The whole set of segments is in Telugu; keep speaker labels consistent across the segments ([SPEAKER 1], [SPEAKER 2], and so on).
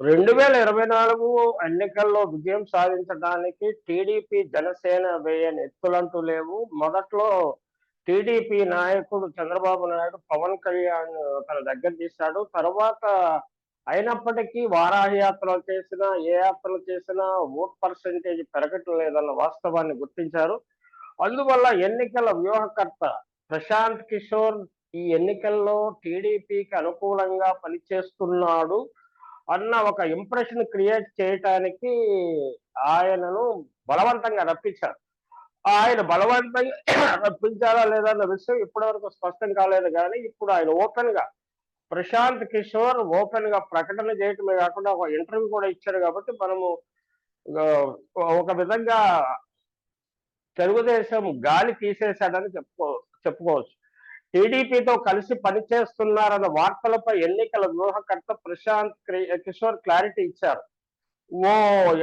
[SPEAKER 1] రెండు వేల ఇరవై నాలుగు ఎన్నికల్లో విజయం సాధించడానికి టీడీపీ జనసేన వేయని ఎత్తులంటూ లేవు. మొదట్లో టీడీపీ నాయకుడు చంద్రబాబు నాయుడు పవన్ కళ్యాణ్ తన దగ్గర తీశాడు. తర్వాత అయినప్పటికీ వారాహి యాత్రలు చేసినా ఏ యాత్రలు చేసినా ఓట్ పర్సంటేజ్ పెరగటం లేదన్న వాస్తవాన్ని గుర్తించారు. అందువల్ల ఎన్నికల వ్యూహకర్త ప్రశాంత్ కిషోర్ ఈ ఎన్నికల్లో టీడీపీకి అనుకూలంగా పనిచేస్తున్నాడు. అన్న ఒక ఇంప్రెషన్ క్రియేట్ చేయటానికి ఆయనను బలవంతంగా రప్పించారు. ఆయన బలవంతంగా రప్పించారా లేదా అన్న విషయం ఇప్పటివరకు స్పష్టం కాలేదు కానీ ఇప్పుడు ఆయన ఓపెన్గా ప్రశాంత్ కిషోర్ ఓపెన్గా ప్రకటన చేయటమే కాకుండా ఒక ఇంటర్వ్యూ కూడా ఇచ్చారు కాబట్టి మనము ఒక విధంగా తెలుగుదేశం గాలి తీసేశాడని చెప్పుకో చెప్పుకోవచ్చు. టీడీపీతో కలిసి పనిచేస్తున్నారన్న వార్తలపై ఎన్నికల వ్యూహకర్త ప్రశాంత్ కిషోర్ క్లారిటీ ఇచ్చారు. ఓ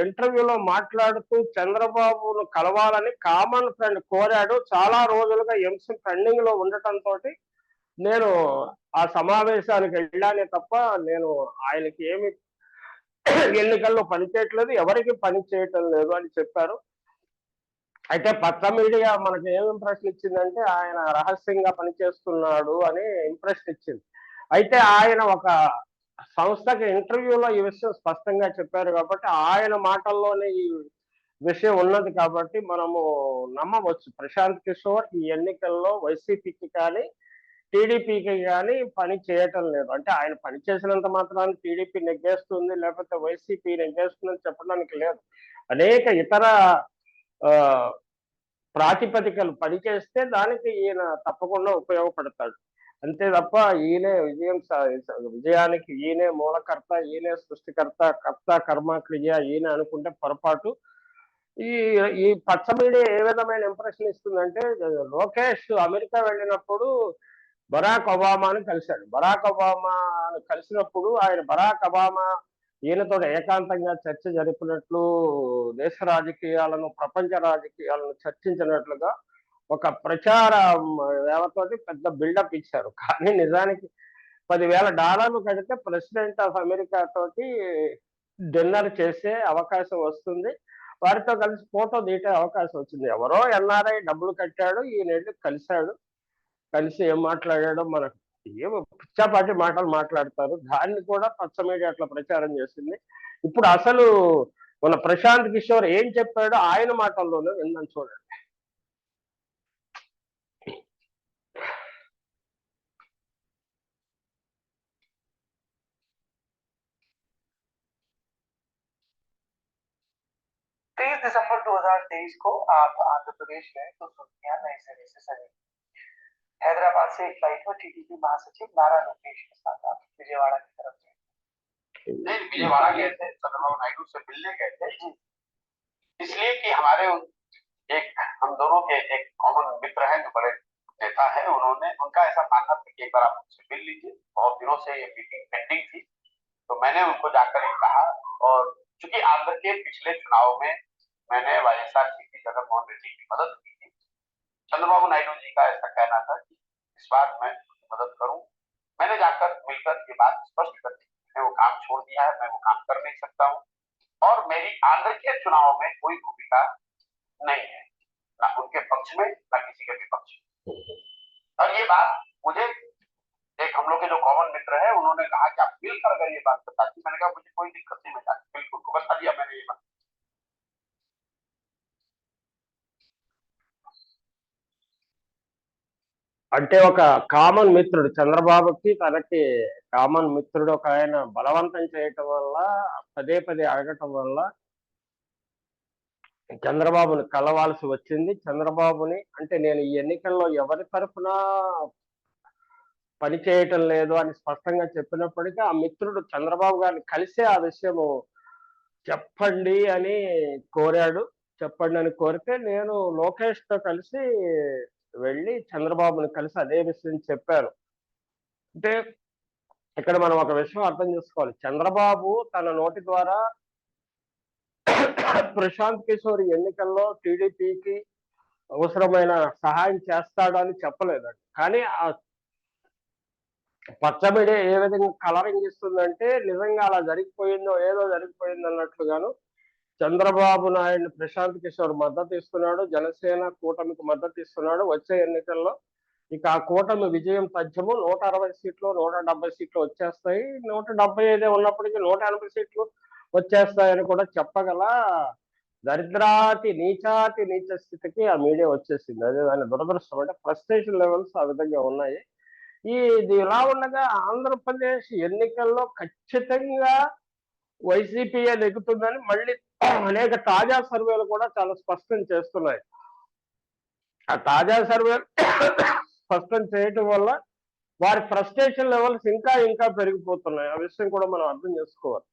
[SPEAKER 1] ఇంటర్వ్యూలో మాట్లాడుతూ చంద్రబాబును కలవాలని కామన్ ఫ్రెండ్ కోరాడు. చాలా రోజులుగా ఎంసీ అంశం పెండింగ్లో ఉండటంతో నేను ఆ సమావేశానికి వెళ్ళానే తప్ప నేను ఆయనకి ఏమి ఎన్నికల్లో పనిచేయట్లేదు ఎవరికి పని చేయటం లేదు అని చెప్పారు. అయితే పచ్చ మీడియా మనకి ఏం ఇంప్రెషన్ ఇచ్చిందంటే ఆయన రహస్యంగా పనిచేస్తున్నాడు అని ఇంప్రెషన్ ఇచ్చింది. అయితే ఆయన ఒక సంస్థకి ఇంటర్వ్యూలో ఈ విషయం స్పష్టంగా చెప్పారు కాబట్టి ఆయన మాటల్లోనే ఈ విషయం ఉన్నది కాబట్టి మనము నమ్మవచ్చు. ప్రశాంత్ కిషోర్ ఈ ఎన్నికల్లో వైసీపీకి కానీ టీడీపీకి కానీ పని చేయటం లేదు. అంటే ఆయన పని చేసినంత మాత్రాన్ని టీడీపీ నెగ్గేస్తుంది లేకపోతే వైసీపీ నెగ్గేస్తుందని చెప్పడానికి లేదు. అనేక ఇతర ప్రాతిపదికలు పనిచేస్తే దానికి ఈయన తప్పకుండా ఉపయోగపడతాడు. అంతే తప్ప ఈయనే విజయం విజయానికి ఈయనే మూలకర్త ఈయనే సృష్టికర్త కర్త కర్మ క్రియ ఈయన అనుకుంటే పొరపాటు. ఈ ఈ పచ్చ మీడియా ఏ విధమైన ఇంప్రెషన్ ఇస్తుందంటే లోకేష్ అమెరికా వెళ్ళినప్పుడు బరాక్ ఒబామాను కలిశాడు. బరాక్ ఒబామాను కలిసినప్పుడు ఆయన బరాక్ ఒబామా ఈయనతో ఏకాంతంగా చర్చ జరిపినట్లు దేశ రాజకీయాలను ప్రపంచ రాజకీయాలను చర్చించినట్లుగా ఒక ప్రచార వేవతోటి పెద్ద బిల్డప్ ఇచ్చారు. కానీ నిజానికి పదివేల డాలర్లు కడితే ప్రెసిడెంట్ ఆఫ్ అమెరికా తోటి డిన్నర్ చేసే అవకాశం వస్తుంది. వారితో కలిసి ఫోటో తీటే అవకాశం వచ్చింది. ఎవరో ఎన్ఆర్ఐ డబ్బులు కట్టాడు ఈయన వెళ్ళి కలిశాడు. కలిసి ఏం మాట్లాడాడో మనకు ఏమో పిచ్చాపాటి మాటలు మాట్లాడతారు దాన్ని కూడా పచ్చ మీడియా అట్లా ప్రచారం చేసింది ఇప్పుడు అసలు మన ప్రశాంత్ కిషోర్ ఏం చెప్పాడో ఆయన మాటల్లోనే విందాం చూడండి
[SPEAKER 2] तेईस दिसंबर 2023 को आप आंध्र प्रदेश गए तो सुर्खियां नए सिरे से सजी हैदराबाद से एक फ़्लाइट में टीटीपी महासचिव नारा लोकेश के साथ आप विजयवाड़ा की तरफ़ गए
[SPEAKER 3] नहीं विजयवाड़ा गए थे चंद्रबाबू नायडू से मिलने गए थे। इसलिए कि हमारे एक हम दोनों के एक कॉमन मित्र हैं जो बड़े नेता है उन्होंने उनका ऐसा मानना था कि एक बार आप उनसे मिल लीजिए। बहुत दिनों से ये मीटिंग पेंडिंग थी तो मैंने उनको जाकर कहा और चूँकि आंध्र के पिछले चुनाव में मैंने वाईएसआर जी की जगनमोहन रेड्डी की मदद की थी चंद्रबाबू नायडू जी का ऐसा कहना था कि इस बार मैं मदद करूँ? मैंने जाकर मिलकर ये बात स्पष्ट कर दी। मैंने वो काम छोड़ दिया है, मैं वो काम कर नहीं सकता हूँ। और मेरी आंध्र के चुनाव में कोई भूमिका नहीं है। ना उनके पक्ष में, ना किसी के विपक्ष में। और ये बात मुझे, एक हम लोग के जो कॉमन मित्र है, उन्होंने कहा कि आप मिलकर अगर ये बात बताती मैंने कहा, मुझे कोई दिक्कत
[SPEAKER 1] అంటే ఒక కామన్ మిత్రుడు చంద్రబాబుకి తనకి కామన్ మిత్రుడు ఒక ఆయన బలవంతం చేయటం వల్ల పదే పదే అడగటం వల్ల చంద్రబాబుని కలవాల్సి వచ్చింది. చంద్రబాబుని అంటే నేను ఈ ఎన్నికల్లో ఎవరి తరఫున పని చేయటం లేదు అని స్పష్టంగా చెప్పినప్పటికీ ఆ మిత్రుడు చంద్రబాబు గారిని కలిసే ఆ విషయము చెప్పండి అని కోరాడు. చెప్పండి అని కోరితే నేను లోకేష్తో కలిసి వెళ్ళి చంద్రబాబుని కలిసి అదే విషయం చెప్పారు. అంటే ఇక్కడ మనం ఒక విషయం అర్థం చేసుకోవాలి. చంద్రబాబు తన నోటి ద్వారా ప్రశాంత్ కిషోర్ ఎన్నికల్లో టీడీపీకి అవసరమైన సహాయం చేస్తాడు అని చెప్పలేదండి. కానీ ఆ పచ్చ మీడియా ఏ విధంగా కలరింగ్ ఇస్తుందంటే నిజంగా అలా జరిగిపోయిందో ఏదో జరిగిపోయింది అన్నట్లుగాను చంద్రబాబు నాయుడు ప్రశాంత్ కిషోర్ మద్దతు ఇస్తున్నాడు జనసేన కూటమికి మద్దతు ఇస్తున్నాడు. వచ్చే ఎన్నికల్లో ఇక ఆ కూటమి విజయం తథ్యము నూట అరవై సీట్లు నూట డెబ్బై సీట్లు వచ్చేస్తాయి. నూట డెబ్బై ఐదే ఉన్నప్పటికీ నూట ఎనభై సీట్లు వచ్చేస్తాయని కూడా చెప్పగల దరిద్రాతి నీచాతి నీచ స్థితికి ఆ మీడియా వచ్చేసింది. అదే దాని దురదృష్టం. అంటే ప్రస్టేషన్ లెవెల్స్ ఆ విధంగా ఉన్నాయి. ఈ ఇది ఇలా ఉండగా ఆంధ్రప్రదేశ్ ఎన్నికల్లో ఖచ్చితంగా వైసీపీఏ నెగ్గుతుందని మళ్ళీ అనేక తాజా సర్వేలు కూడా చాలా స్పష్టం చేస్తున్నాయి. ఆ తాజా సర్వేలు స్పష్టం చేయటం వల్ల వారి ఫ్రస్ట్రేషన్ లెవెల్స్ ఇంకా ఇంకా పెరిగిపోతున్నాయి. ఆ విషయం కూడా మనం అర్థం చేసుకోవాలి.